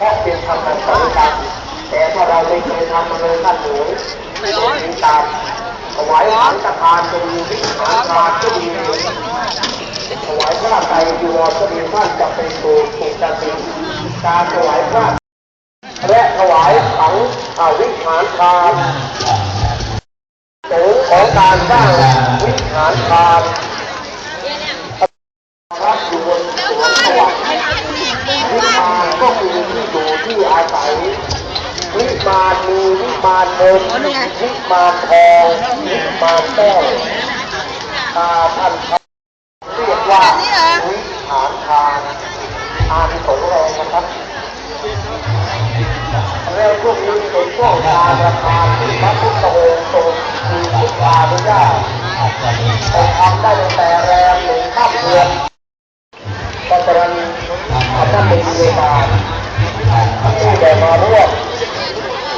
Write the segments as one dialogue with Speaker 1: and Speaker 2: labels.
Speaker 1: เพราะเป็นธรรมะสำคัญแต่ถ้าเราไม่เคยทำมันเลยท่านหนูมีตามถวายสังฆทานจะมีวิหารทานก็มีถวายพระไตรจีวรก็มีท่านจะเป็นตัวถูกตัดสินการถวายพระและถวายสังวิหารทานสูงของการสร้างวิหารทานพระอยู่บนสวนสวรรค์ วิมานก็คือที่อยู่ที่อาศัย วิ มานมีวิมานเงินวิมานทองวิมานแก้วตาท่านเรียกว่าวิหารทานอานสงส์แรงนะครับเรื่องพวกนี้เป็นพวกการราคานที่พระพุทธองค์ทรงมีพุทธานุญาตแต่ทำได้ตั้งแต่แรมหนึ่งข้ามเดือนก็กรณีท่านเป็นเวลาที่ได้มาร่วม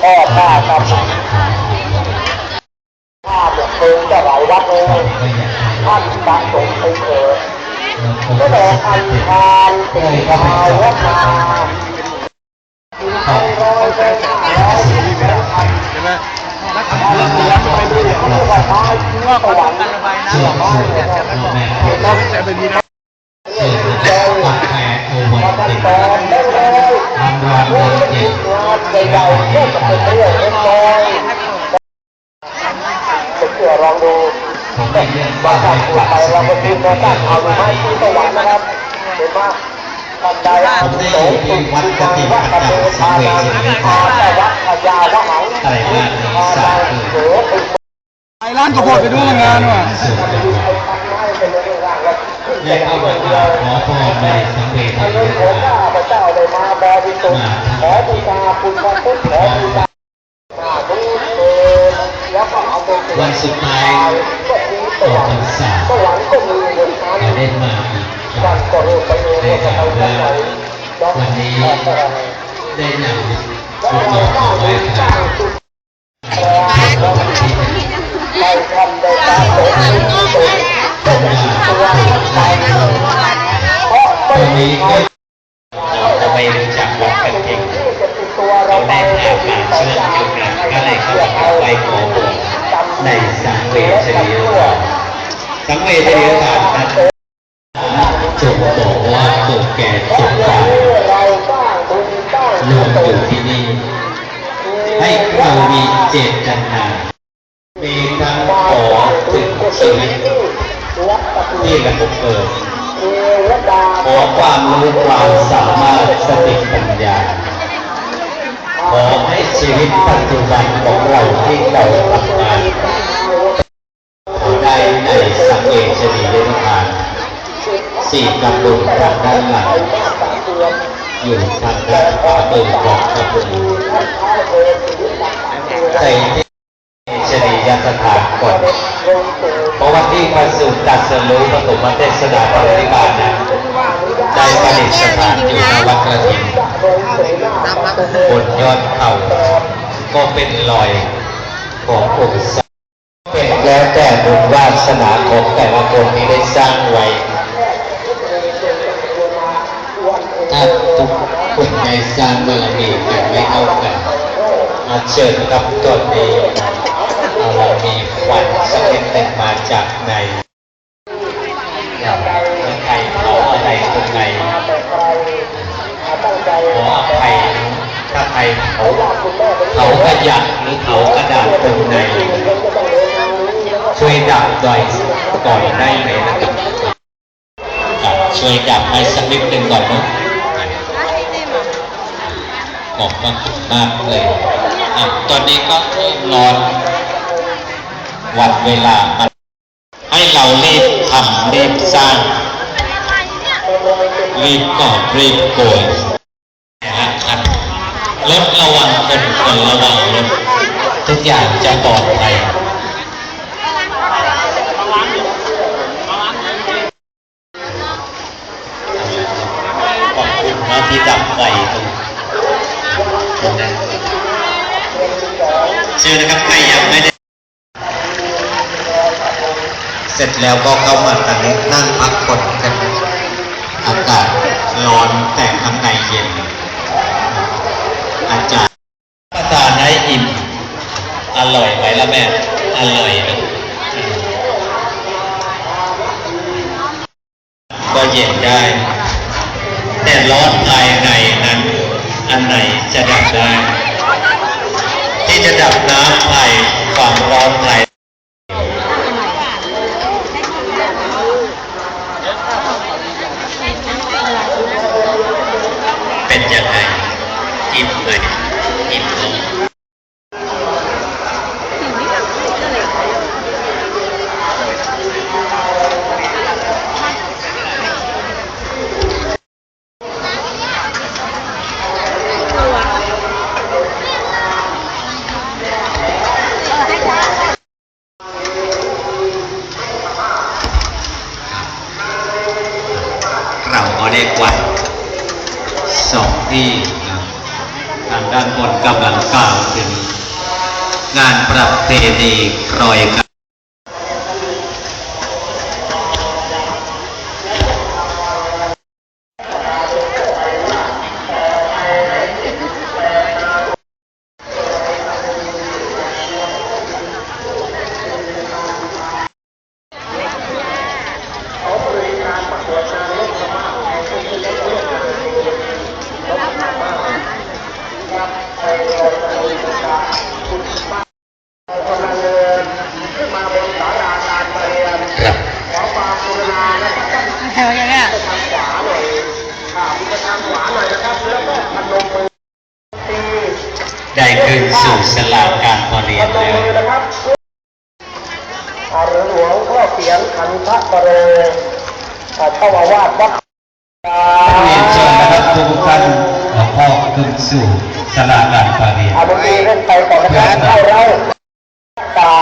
Speaker 1: พ่อข้ากับข้าบอกเพลิงจะหลายวัดเลยท่านสะสมไปเถิดก็แต่อันทานติดกาววัดมาเอาร้อยไหาร้อยพัน
Speaker 2: ใช่ไหม
Speaker 1: เอาไปดูเขาเรียกว่าไม้เชื้อสวรรค์ไม้เนี่ยเห็นไหม
Speaker 2: แต่เป็นดีนะ
Speaker 1: เรื่องที่แจ้ง
Speaker 3: ปักแผลโอวั
Speaker 1: มานตั้ง
Speaker 3: ติด
Speaker 1: แต่ได้เลย
Speaker 3: ทำราน
Speaker 1: เรื่
Speaker 3: วั
Speaker 1: อง
Speaker 3: น
Speaker 1: ที่
Speaker 3: เจ็ดา
Speaker 1: นใหญ่ๆก็จะเป็นเรื่องเล็กน้อยผมเชื่อลองดู
Speaker 3: ผมไม่เรียก
Speaker 1: ว่า
Speaker 3: ว่า
Speaker 1: ถ้า
Speaker 3: ให้
Speaker 1: พูด
Speaker 3: ปัก
Speaker 1: ไปเราก็
Speaker 3: ด
Speaker 1: คิดว่าตั้งเอาไม้ที่สวรรค์นะครับเห็นไหมท่านใดอาวุโสสุดที่ทางวัดตะเบทานังทาตวัดพยาวหัง
Speaker 3: ไตรมาสสาธุ
Speaker 2: ไปร้านกระโพดไปดูงานว่ะ
Speaker 3: สุดยอด
Speaker 1: ไอ้พันไม้เป็นเรื่องร่าะไป
Speaker 3: ก็
Speaker 1: เอาเว
Speaker 3: ราขอพรในสังเวช
Speaker 1: อัน
Speaker 3: นี
Speaker 1: นี้ขอข้าพระเจ้าได้มา บริสุทธิ์ขอบูชาคุณพระพุทธขอบูชาหน้าทุกเดินแล้วก็เอาไป
Speaker 3: วันสุดท้าย
Speaker 1: ก็มีส
Speaker 3: ต่อ
Speaker 1: วรร
Speaker 3: พรร
Speaker 1: ค์
Speaker 3: ษา
Speaker 1: สวรรค์ก็มีเหมือนกัน
Speaker 3: จะได้มาอีกค
Speaker 1: วัน
Speaker 3: ง
Speaker 1: ก็เริ่มไปเอง
Speaker 3: ได้
Speaker 1: ก็
Speaker 3: ข่าว
Speaker 1: ไป
Speaker 3: ว่า
Speaker 1: ไหน
Speaker 3: วันนี้ได้นำ
Speaker 1: แล้ว
Speaker 3: ชุด
Speaker 1: เรา
Speaker 3: นอน
Speaker 1: สร้าง
Speaker 3: ถวายพ
Speaker 1: ส
Speaker 3: ระ
Speaker 1: ร้างจุดแปลไปทำในการสงฆ์ที่สงฆ์ก็จะมีตัวไปเพราะ
Speaker 3: ต
Speaker 1: ไม่
Speaker 3: อน
Speaker 1: มี
Speaker 3: นี้
Speaker 1: รา
Speaker 3: ไม่รู้จักวัดกันเองเราได้ข่าวกาเชิญเกี่ยวกันก็เลยเข้าไปกราบไหว้ขอพรในสังเวชนียสถานสังเวชนียสถานนั้นจงบอกว่าเกิดแก่จ็บตาย
Speaker 1: ร
Speaker 3: วมอยู่ที่นี่ให้เรามีเจตนามีทั้งขอถึงชีวิตที่ระบบเกิด ขอความรู้ความสามารถสติปัญญา ขอให้ชีวิตปัจจุบันของเราที่เราทำงานขอได้ในสังเวชนียสถานสี่กำลุงทางด้านหลังอยู่ทางด้านขวามือของกำลุงในที่ชนียสถานก่อน เพราะว่าที่พระสุตตรัสรู้ปฐมเทศนาปริบาลนั้นได้ประดิษฐานอยู่ในวัดกระถิ่นบนยอดเขาก็เป็นรอยขององค์สมเป็นแล้วแต่บุญวาสนาของแต่ละคนที่ได้สร้างไว้ถ้าทุกคนในสร้างบารมีกันไม่เท่ากันมาเชิญกับตนนี้ เรามีควันสักนิดหนึ่งมาจากในแล้วใครเผาอะไรตรงไหนขออภัยถ้าใครเผาเผากระยะหรือเผากระดาษตรงไหนช่วยดับหน่อยก่อนได้ไหมนะครับครับช่วยดับให้สักนิดหนึ่งก่อนเนาะขอบมากมากเลยอะตอนนี้ก็เริ่มร้อน วันเวลามันให้เรารีบทำรีบสร้าง รีบก่อบรีบโกยนะครับรถระวังคนคนระวังรถทุกอย่างจะปลอดภัยขอบคุณนะที่ดับไฟตรงนั้นเชื่อนะครับใครยังไม่ได้ เสร็จแล้วก็เข้ามาตะเนี้นั่งพักผ่อนกันอากาศร้อนแต่ข้างในเย็น อาจารย์ประทานให้อิ่ม อร่อยไปมล่ะแม่ อร่อยนะก็เย็นได้ เราก็กวัดสองที่นะทางด้านบนกำลังกล่าวถึงงานประเพณีรอยก
Speaker 2: ได้
Speaker 3: ขึ้นสู่สลาการประเรียนแล้ว
Speaker 1: อาเรือหลวงพ่อเสียงคันทะปะโรอ่าเจ้าอาวาสวัด
Speaker 3: เรียนเชิญนะครับทุกท่านหลวงพ่อขึ้นสู่สลาการประเรียน
Speaker 1: อาบุรีเล่นไปก่อนะครับเข้าเราตา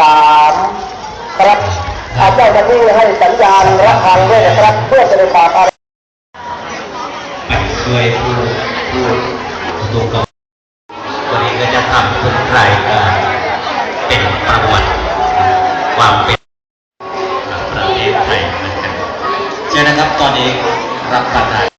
Speaker 1: ตามครับอาเจ้าหน้าที่ให้สัญญาณระฆังด้วยนะครับ เพื่อจะได้ปราบอา
Speaker 3: ไปช่วย พูดพูดถูกต้องวันนี้ก็จะทำทุกรายการเป็นประวัติความเป็นประเทศไทยเหมือนกันเจอนะครับตอนนี้รับประทาน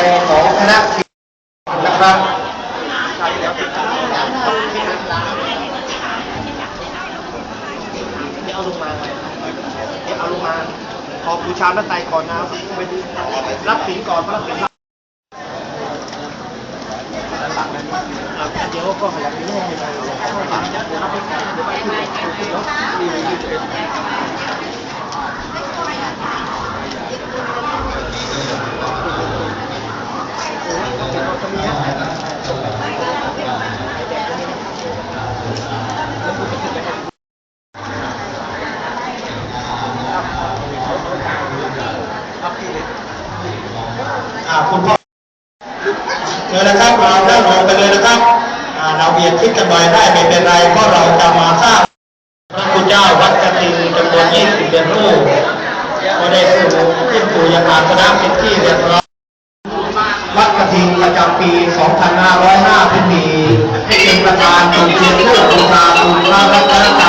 Speaker 1: งของคณะศิลป์นะครับเอาลงมาเอาลงมาขอบู
Speaker 2: ชาพระไตรก่อนนะรับศีลก่อนพระศีลเดี๋ยวก็ขยับไปเรื่อยๆ ไปที่เดี๋ยวนี่เลยยี่สิบเอ็ด
Speaker 4: อ่าคุณพ่อเชิญนะครับเรานั่งลงไปเลยนะครับอ่าเราเบียดคิดกันหน่อยได้ไม่เป็นไรเพราะเราจะมาทราบพระคุณเจ้าวัดกติงจำนวน20เดือนรูปก็ได้สู่ขึ้นสู่ยานอาสนะเป็นที่เรียบร้อย จริงประจำปี 2505พิธีเป็นประธานจุดเชียนเพื่อบูชาคุณพระรัตน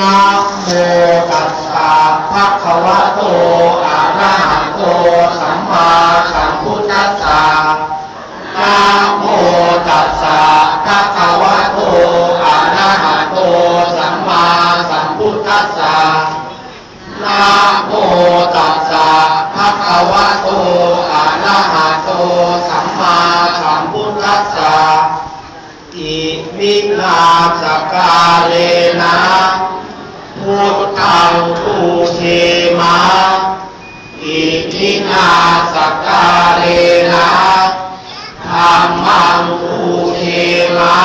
Speaker 4: นะโมตัสสะภะคะวะโตอะระหะโตสัมมาสัมพุทธัสสะนะโมตัสสะภะคะวะโตอะระหะโตสัมมาสัมพุทธัสสะนะโมตัสสะภะคะวะโตอะระหะโตสัมมาสัมพุทธัสสะอิมินาสกาเลนะ พุทธังภูเทมาอิมินาสการเลนะธรรมังภูเทมา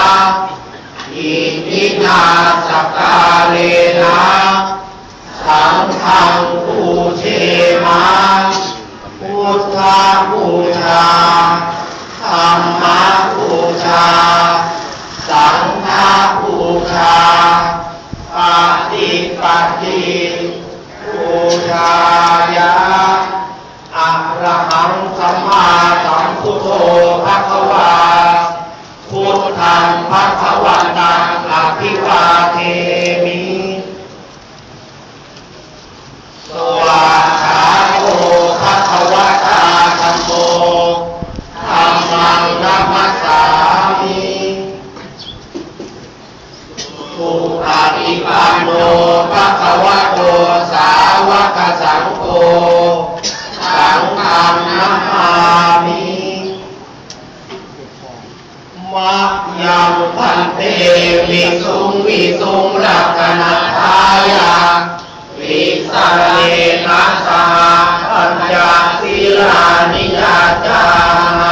Speaker 4: อิมินาสการเลนะสังฆังภูเทมาพุทธบูชาธรรมบูชา สังฆบูชาปฏิ ปัติบูชายาอะระหังสัมมาสัมพุทโธภะคะวาพุทธังภะคะวันตังอภิวาเทมิ ฏิปันโนภะคะวะโตสาวกสังโฆสังฆังนัมมามิมะยังพันเตวิสุงวิสุงรักนัทายาวิสาเลนะสหปัญจศี
Speaker 5: ลานิยาจา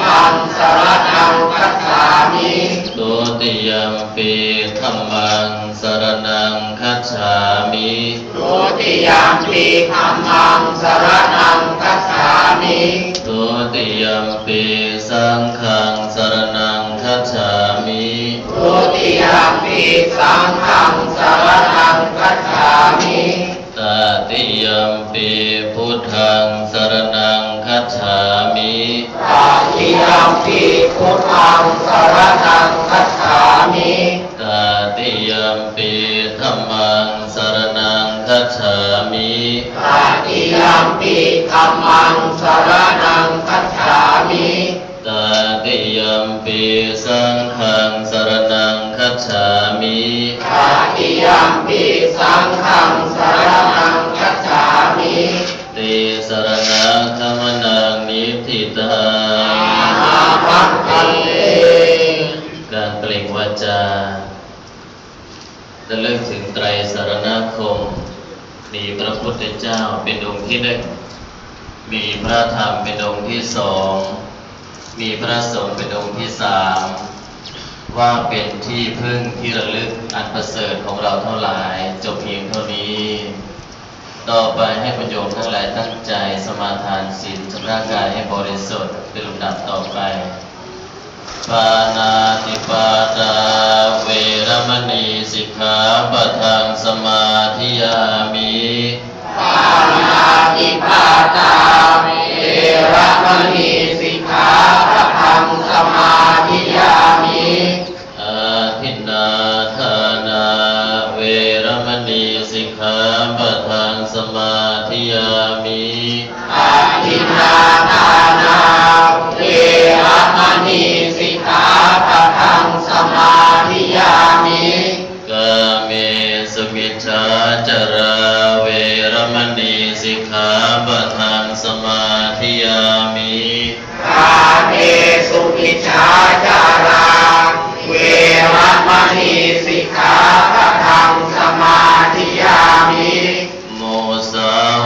Speaker 5: ธังสร
Speaker 4: ณังคัจฉามิ
Speaker 5: ทุติยมปีธัม
Speaker 4: มังสร
Speaker 5: นังคัจฉามิ
Speaker 4: ทุติยมปิธัมมังสรณังคัจฉามิ
Speaker 5: ทุติยมปีสังฆังสรนังคัจฉามิ
Speaker 4: ทุติยมปิสังฆังสรณังคัจฉามิ
Speaker 5: ปิพุทธังสร
Speaker 4: ณังคัจฉามิ
Speaker 5: ตติยมปีธัมมังสรนังคัจฉามิ
Speaker 4: ตาติยมปิธัมมังสรณังคัจฉามิ
Speaker 5: ตติยมปีสังฆังสรนังคัจฉามิ
Speaker 4: ตาติยมปิสังฆังสรณังคัจฉามิ
Speaker 5: ติสรณะธรรมนังนิทิตัง
Speaker 4: อาภันเต
Speaker 5: การเปล่งวาจาระลึกถึงไตรสรณคม มีพระพุทธเจ้าเป็นองค์ที่หนึ่ง มีพระธรรมเป็นองค์ที่สอง มีพระสงฆ์เป็นองค์ที่สามว่าเป็นที่พึ่งที่ระลึกอันประเสริฐของเราเทั้งหลายจบเพียงเท่านี้ ต่อไปให้ประโยชน์ทั้งหลายตั้งใจสมาทานศีลชำระกายให้บริสุทธิ์เป็นลำดับต่อไป ปานาติปาตาเวรมณีสิกขาปะทังสมาธิยามิ
Speaker 4: ปานาติปาตาเวระมณีสิกขาพระธรรมสมาธิยามิ
Speaker 5: อาทินนาทานาเวรมณีสิกขาปะทังสมาธิยามิ
Speaker 4: อาทินนาทานาเวระมณี สิกขาพระธรรมสมาธิยามิ
Speaker 5: กาเมสุมิชฌาจาราเวรมณีสิกขาปะทังสมาธิยามิ
Speaker 4: กาเมสุมิชฌาจาราเวระมณีสิกขาพระธรรมสมาธิยามิ
Speaker 5: โมสาว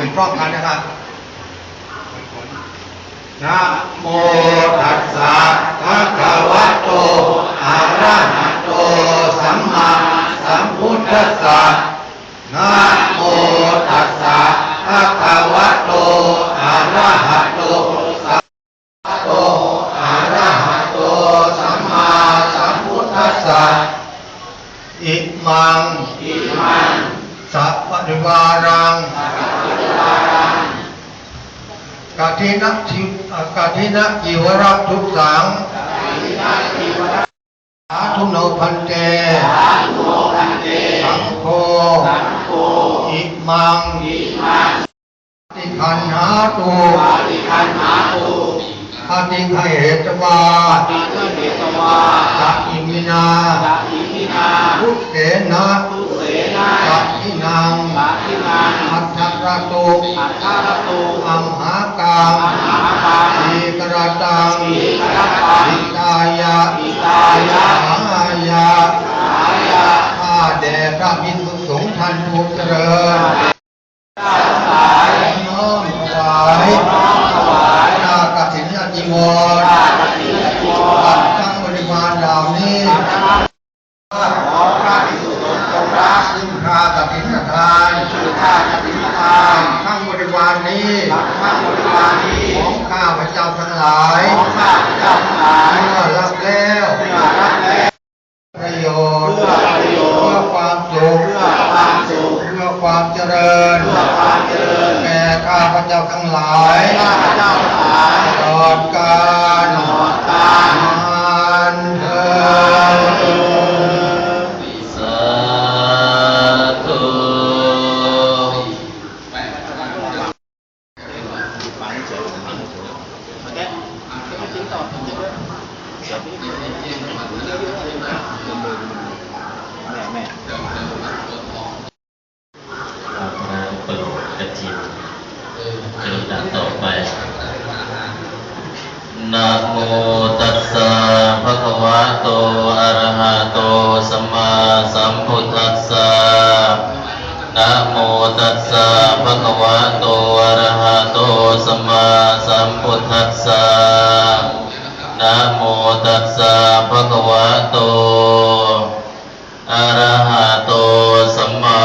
Speaker 5: อ
Speaker 2: บน้อมขึ้นพร้อมกันนะครับนะโมตัสสะภะคะวะโตอะระหะโต สัมมาสัมพุทธัสสะนะโมตัสสะภะคะวะโตอะระหะโตสัมมาโตอะระหะโต สัมมาสัมพุทธัสสะอิมังอิมังสัพพะริวารังสัพ กาทินะทิกาทินะจิวรัตทุกสังสาธุโนพันเตสังโฆอิมังติคันหาตุอาติไขเหตวาสัอิมินาทุเสนะสักินัง อัตถระตุอัมหากังอีกรตังอิตายะสหายะข้าแด่พระภิกษุสงฆ์ท่านผู้เจริญน้อมถวายนากฐินอจิวรตัดทั้งบริวารเหล่านี้ขอพระภิกษุสงฆ์จงรักซึ่งข้ากฐินทานข้ากฐินทานทั้งบริวารนี้ทั้งบริวารนี้ของข้าพระเจ้าทั้งหลายของข้าพระเจ้าทั้งหลายเมื่อรับแล้วเมื่อรับแล้วประโยชน์เพื่อประโยชน์เพื่อความสุขเพื่อความสุขเพื่อความเจริญเพื่อความเจริญแก่ข้าพเจ้าทั้งหลายข้าพเจ้าทั้งหลายตลอดกาลตลอดกาล
Speaker 5: ภะคะวะโต อะระหะโต สัมมา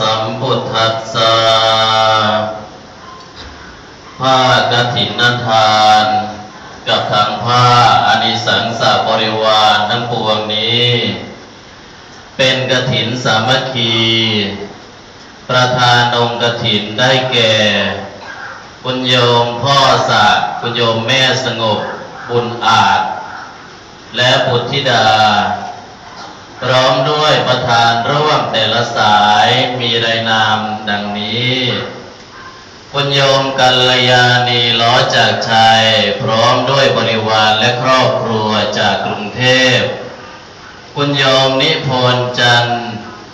Speaker 5: สัมพุทธัสสะผ้ากฐินทาน กับทางผ้าอานิสังสบริวารทั้งปวงนี้ เป็นกฐินสามัคคี ประธานองค์กฐินได้แก่ คุณโยมพ่อสะคุณโยมแม่สงบบุญอาจ และบุตรธิดา พร้อมด้วยประธานร่วมแต่ละสายมีรายนามดังนี้คุณโยมกัลยาณีล้อจากชัย พร้อมด้วยบริวารและครอบครัวจากกรุงเทพ คุณโยมนิพนธ์จัน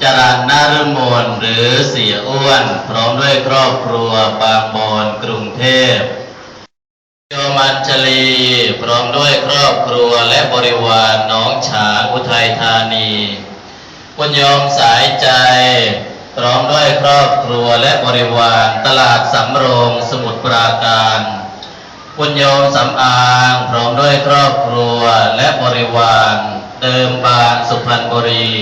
Speaker 5: จรันนารุมนหรือเสียอ้วน พร้อมด้วยครอบครัวบางบอนกรุงเทพ โยมัญชลีพร้อมด้วยครอบครัวและบริวารน้องฉางอุทัยธานีคุณโยมสายใจ พร้อมด้วยครอบครัวและบริวารตลาดสำโรงสมุทรปราการคุณโยมสำอางพร้อมด้วยครอบครัวและบริวารเดิมบางสุพรรณบุรี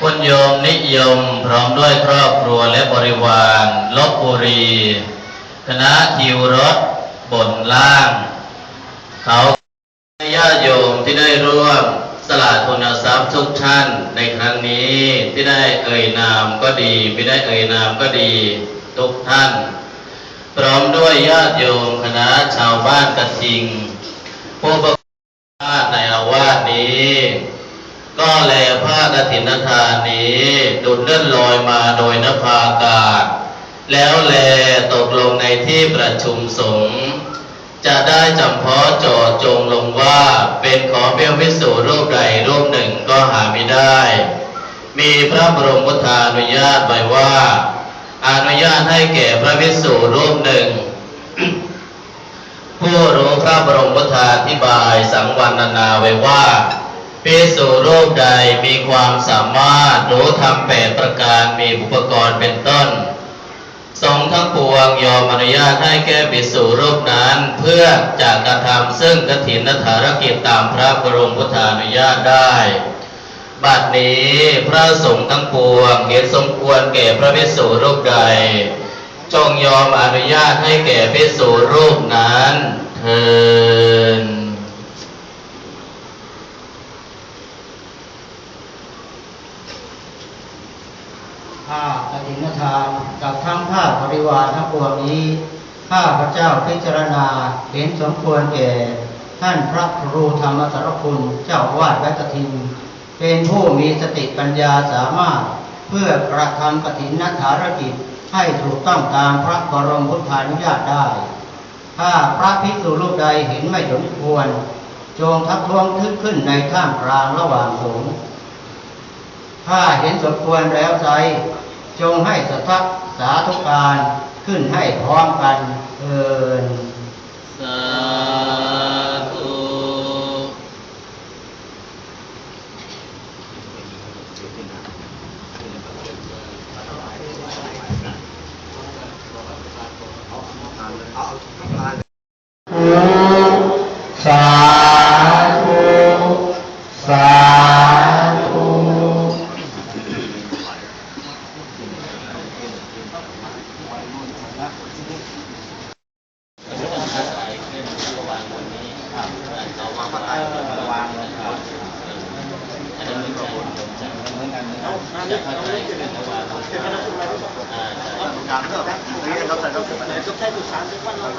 Speaker 5: คุณโยมนิยมพร้อมด้วยครอบครัวและบริวารลบบุรี คณะทิวรถบนล่าง เขาญาติโยมที่ได้ร่วมสละทุนทรัพย์ทุกท่านในครั้งนี้ที่ได้เอ่ยนามก็ดี ไม่ได้เอ่ยนามก็ดีทุกท่าน พร้อมด้วยญาติโยมคณะชาวบ้านกระทิง ผู้ประกอบในอาวาสนี้ ก็แลผ้ากฐินทานนี้ดุดเลื่อนลอยมาโดยนภาอากาศ แล้วแลตกลงในที่ประชุมสงฆ์จะได้จำเพาะจทย์จงลงว่าเป็นของเพียงพิสูรรูปใดรูปหนึ่งก็หาไม่ได้ มีพระบรมพุทธานุญาตไว้ว่า อนุญาตให้แก่พระพิสูรรูปหนึ่ง ผู้รู้พระบรมพุทธาธิบายสังวรณนาไว้ว่าพิสูรรูปใดมีความสามารถรู้ธรรมแปดประการมีอุปกรณ์เป็นต้น ทรงทั้งปวงยอมอนุญาตให้แก่ภิกษุรูปนั้น เพื่อจะกระทำซึ่งกฐินธารกิจตามพระบรมพุทธานุญาตได้ บัดนี้พระสงฆ์ทั้งปวงเห็นสมควรแก่พระภิกษุรูปใด จงยอมอนุญาตให้แก่ภิกษุรูปนั้นเทิน
Speaker 4: ผ้ากฐินทานกับทั้งผ้าบ ริวารทั้งปวงนี้
Speaker 6: ข้าพระเจ้าพิจารณาเห็นสมควรแก่ ท่านพระครูธรรมสารคุณเจ้าวาดวัดกฐินเป็นผู้มีสติปัญญาสามารถเพื่อกระทำกฐินนัฐารกิจให้ถูกต้องตามพระบรมพุทธานุญาตได้ ถ้าพระภิกษุรูปใดเห็นไม่สมควร จงทักท้วงทึกขึ้นในท่ามกลางระหว่างสงฆ์ถ้าเห็นสมควรแล้วใจ จงให้สทักสาธุการขึ้นให้พร้อมกันเอิน
Speaker 5: สา